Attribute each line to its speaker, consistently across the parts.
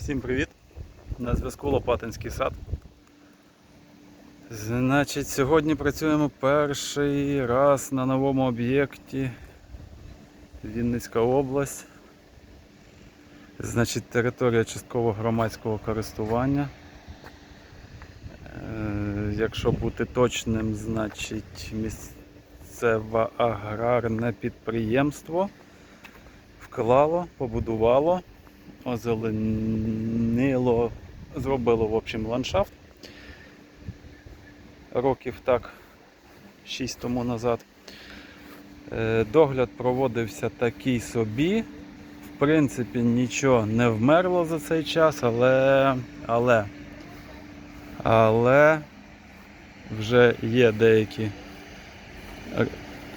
Speaker 1: Всім привіт! На зв'язку Лопатинський сад. Значить, сьогодні працюємо перший раз на новому об'єкті Вінницька область. Значить, територія частково громадського користування. Е, Якщо бути точним, значить місцеве аграрне підприємство вклало, побудувало озеленило, зробило в общем ландшафт. Років так 6 тому назад. Е, Догляд проводився такий собі. В принципі, нічого не вмерло за цей час, але, але, але вже є деякі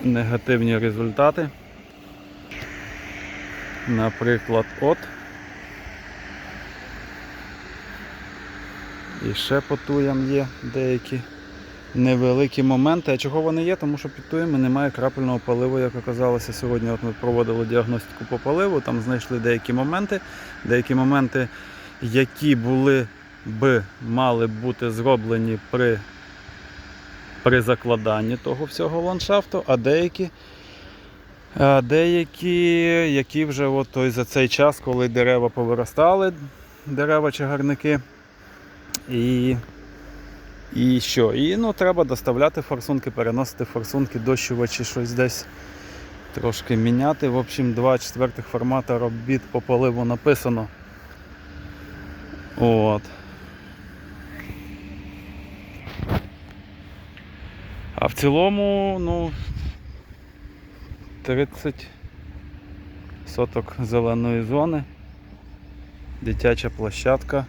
Speaker 1: негативні результати. Наприклад, от. І ще по туям є деякі невеликі моменти. А чого вони є? Тому що під туями немає крапельного поливу, як оказалося сьогодні. От ми проводили діагностику по поливу, там знайшли деякі моменти, деякі моменти, які були би мали бути зроблені при, при закладанні того всього ландшафту, а деякі. А деякі, які вже от той за цей час, коли дерева повиростали, дерева чагарники, і, і що? І ну, треба доставляти форсунки, переносити форсунки, дощувачі, щось десь трошки міняти. В общем, два четвертих формата робіт по поливу написано. От. А в цілому, ну, 30 соток зеленої зони, дитяча площадка,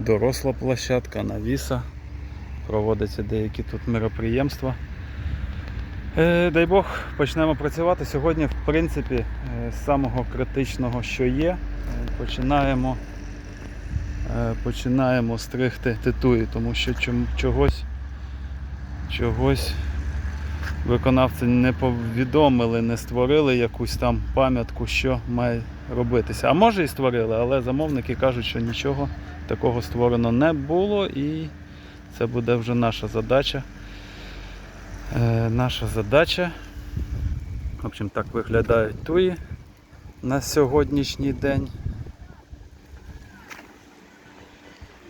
Speaker 1: доросла площадка, навіса. Проводяться деякі тут мероприємства. Е, дай Бог, почнемо працювати. Сьогодні, в принципі, е, з самого критичного, що є, е, починаємо, починаємо стригти титуї, тому що чогось, чогось виконавці не повідомили, не створили якусь там пам'ятку, що має робитися. А може і створили, але замовники кажуть, що нічого такого створено не було, і це буде вже наша задача. Е, наша задача. В общем, так виглядають туї на сьогоднішній день.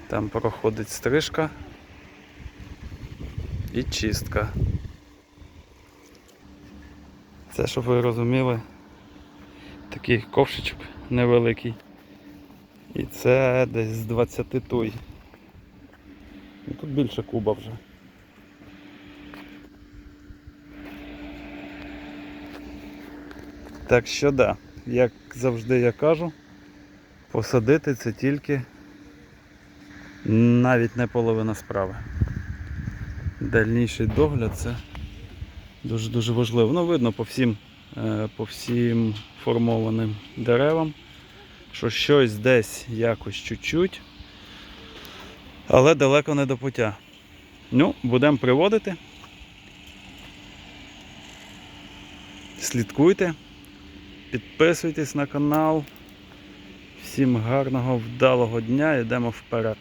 Speaker 1: Там проходить стрижка і чистка. Це, щоб ви розуміли, такий ковшичок невеликий. І це десь з 20 туй. Ну, Тут більше куба вже. Так що да, як завжди я кажу, посадити це тільки навіть не половина справи. Дальніший догляд це дуже-дуже важливо. Ну, видно по всім, по всім формованим деревам, що щось десь якось чуть-чуть, але далеко не до пуття. Ну, будемо приводити. Слідкуйте, підписуйтесь на канал. Всім гарного, вдалого дня, йдемо вперед.